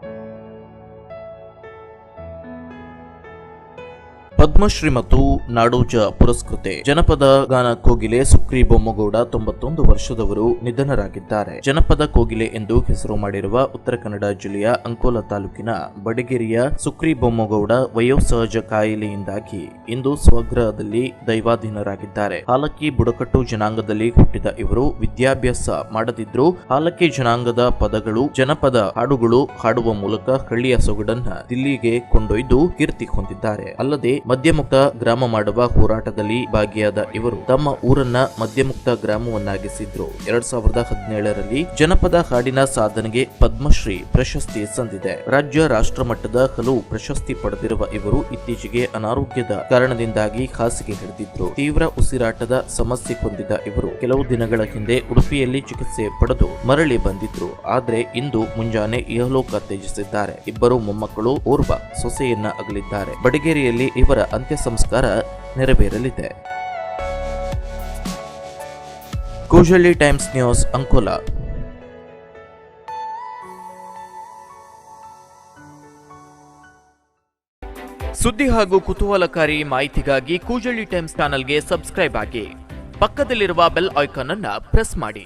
thank you Padmashri ಮತ್ತು ನಾಡೋಜ ಪುರಸ್ಕೃತೆ. ಜನಪದ ಗಾನ ಕೋಗಿಲೆ ಸುಕ್ರಿ ಬೊಮ್ಮಗೌಡ ತೊಂಬತ್ತೊಂದು ವರ್ಷದವರು ನಿಧನರಾಗಿದ್ದಾರೆ. ಜನಪದ ಕೋಗಿಲೆ ಎಂದು ಹೆಸರು ಮಾಡಿರುವ ಉತ್ತರ ಕನ್ನಡ ಜಿಲ್ಲೆಯ ಅಂಕೋಲ ತಾಲೂಕಿನ ಬಡಗೇರಿಯ ಸುಕ್ರಿ ಬೊಮ್ಮಗೌಡ ವಯೋಸಹಜ ಕಾಯಿಲೆಯಿಂದಾಗಿ ಇಂದು ಸ್ವಗ್ರಹದಲ್ಲಿ ದೈವಾಧೀನರಾಗಿದ್ದಾರೆ. ಹಾಲಕ್ಕಿ ಬುಡಕಟ್ಟು ಜನಾಂಗದಲ್ಲಿ ಹುಟ್ಟಿದ ಇವರು ವಿದ್ಯಾಭ್ಯಾಸ ಮಾಡದಿದ್ರು ಹಾಲಕ್ಕಿ ಜನಾಂಗದ ಪದಗಳು, ಜನಪದ ಹಾಡುಗಳು ಹಾಡುವ ಮೂಲಕ ಹಳ್ಳಿಯ ಸೊಗಡನ್ನ ದಿಲ್ಲಿಗೆ ಕೊಂಡೊಯ್ದು ಕೀರ್ತಿ ಹೊಂದಿದ್ದಾರೆ. ಅಲ್ಲದೆ ಮದ್ಯಮುಕ್ತ ಗ್ರಾಮ ಮಾಡುವ ಹೋರಾಟದಲ್ಲಿ ಭಾಗಿಯಾದ ಇವರು ತಮ್ಮ ಊರನ್ನ ಮದ್ಯಮುಕ್ತ ಗ್ರಾಮವನ್ನಾಗಿಸಿದ್ರು. ಎರಡ್ ಸಾವಿರದ ಹದಿನೇಳರಲ್ಲಿ ಜನಪದ ಹಾಡಿನ ಸಾಧನೆಗೆ ಪದ್ಮಶ್ರೀ ಪ್ರಶಸ್ತಿ ಸಂದಿದೆ. ರಾಜ್ಯ ರಾಷ್ಟ್ರ ಮಟ್ಟದ ಹಲವು ಪ್ರಶಸ್ತಿ ಪಡೆದಿರುವ ಇವರು ಇತ್ತೀಚೆಗೆ ಅನಾರೋಗ್ಯದ ಕಾರಣದಿಂದಾಗಿ ಹಾಸಿಗೆ ಹಿಡಿದಿದ್ರು. ತೀವ್ರ ಉಸಿರಾಟದ ಸಮಸ್ಯೆ ಹೊಂದಿದ್ದ ಇವರು ಕೆಲವು ದಿನಗಳ ಹಿಂದೆ ಉಡುಪಿಯಲ್ಲಿ ಚಿಕಿತ್ಸೆ ಪಡೆದು ಮರಳಿ ಬಂದಿದ್ರು. ಆದ್ರೆ ಇಂದು ಮುಂಜಾನೆ ಇಹಲೋಕ ತ್ಯಜಿಸಿದ್ದಾರೆ. ಇಬ್ಬರು ಮೊಮ್ಮಕ್ಕಳು ಓರ್ವ ಸೊಸೆಯನ್ನ ಅಗಲಿದ್ದಾರೆ. ಬಡಗೇರಿಯಲ್ಲಿ ಇವರ ಅಂತ್ಯ ಸಂಸ್ಕಾರ ನೆರವೇರಲಿದೆ. Kujalli times news, Ankola. ಸುದ್ದಿ ಹಾಗೂ ಕುತೂಹಲಕಾರಿ ಮಾಹಿತಿಗಾಗಿ ಕೂಜಳ್ಳಿ ಟೈಮ್ಸ್ ಚಾನಲ್ಗೆ ಸಬ್ಸ್ಕ್ರೈಬ್ ಆಗಿ. ಪಕ್ಕದಲ್ಲಿರುವ ಬೆಲ್ ಐಕಾನ್ ಅನ್ನ ಪ್ರೆಸ್ ಮಾಡಿ.